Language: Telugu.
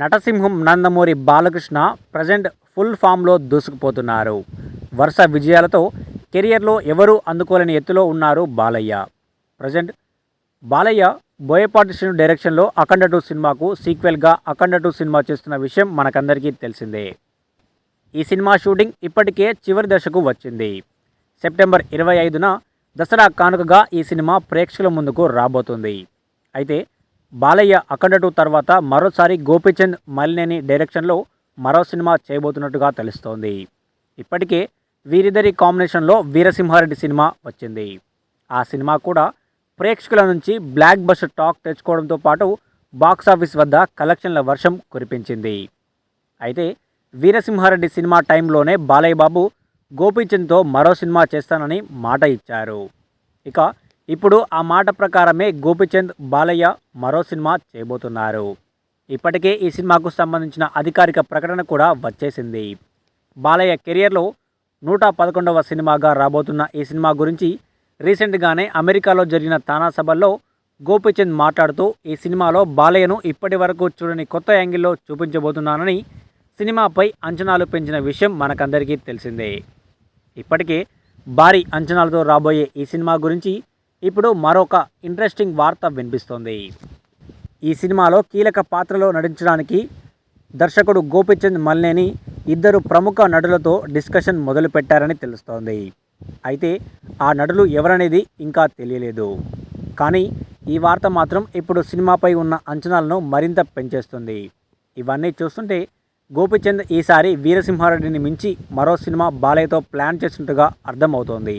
నటసింహం నందమూరి బాలకృష్ణ ప్రజెంట్ ఫుల్ ఫామ్లో దూసుకుపోతున్నారు. వరుస విజయాలతో కెరియర్లో ఎవరూ అందుకోలేని ఎత్తులో ఉన్నారు బాలయ్య. ప్రజెంట్ బాలయ్య బోయపాటి శ్రీను డైరెక్షన్లో అఖండ టూ సినిమాకు సీక్వెల్గా అఖండ టూ సినిమా చేస్తున్న విషయం మనకందరికీ తెలిసిందే. ఈ సినిమా షూటింగ్ ఇప్పటికే చివరి దశకు వచ్చింది. సెప్టెంబర్ ఇరవై ఐదున దసరా కానుకగా ఈ సినిమా ప్రేక్షకుల ముందుకు రాబోతుంది. అయితే బాలయ్య అఖండ టూ తర్వాత మరోసారి గోపీచంద్ మలినేని డైరెక్షన్లో మరో సినిమా చేయబోతున్నట్టుగా తెలుస్తోంది. ఇప్పటికే వీరిద్దరి కాంబినేషన్లో వీరసింహారెడ్డి సినిమా వచ్చింది. ఆ సినిమా కూడా ప్రేక్షకుల నుంచి బ్లాక్ బస్టర్ టాక్ తెచ్చుకోవడంతో పాటు బాక్సాఫీస్ వద్ద కలెక్షన్ల వర్షం కురిపించింది. అయితే వీరసింహారెడ్డి సినిమా టైంలోనే బాలయ్య బాబు గోపీచంద్తో మరో సినిమా చేస్తానని మాట ఇచ్చారు. ఇక ఇప్పుడు ఆ మాట ప్రకారమే గోపీచంద్ బాలయ్య మరో సినిమా చేయబోతున్నారు. ఇప్పటికే ఈ సినిమాకు సంబంధించిన అధికారిక ప్రకటన కూడా వచ్చేసింది. బాలయ్య కెరియర్లో నూట పదకొండవ సినిమాగా రాబోతున్న ఈ సినిమా గురించి రీసెంట్గానే అమెరికాలో జరిగిన తానా సభల్లో గోపీచంద్ మాట్లాడుతూ ఈ సినిమాలో బాలయ్యను ఇప్పటి వరకు చూడని కొత్త యాంగిల్లో చూపించబోతున్నానని సినిమాపై అంచనాలు పెంచిన విషయం మనకందరికీ తెలిసిందే. ఇప్పటికే భారీ అంచనాలతో రాబోయే ఈ సినిమా గురించి ఇప్పుడు మరొక ఇంట్రెస్టింగ్ వార్త వినిపిస్తోంది. ఈ సినిమాలో కీలక పాత్రలో నటించడానికి దర్శకుడు గోపిచంద్ మల్నేని ఇద్దరు ప్రముఖ నటులతో డిస్కషన్ మొదలుపెట్టారని తెలుస్తోంది. అయితే ఆ నటులు ఎవరనేది ఇంకా తెలియలేదు. కానీ ఈ వార్త మాత్రం ఇప్పుడు సినిమాపై ఉన్న అంచనాలను మరింత పెంచేస్తుంది. ఇవన్నీ చూస్తుంటే గోపిచంద్ ఈసారి వీరసింహారెడ్డిని మించి మరో సినిమా బాలయ్యతో ప్లాన్ చేసినట్టుగా అర్థమవుతోంది.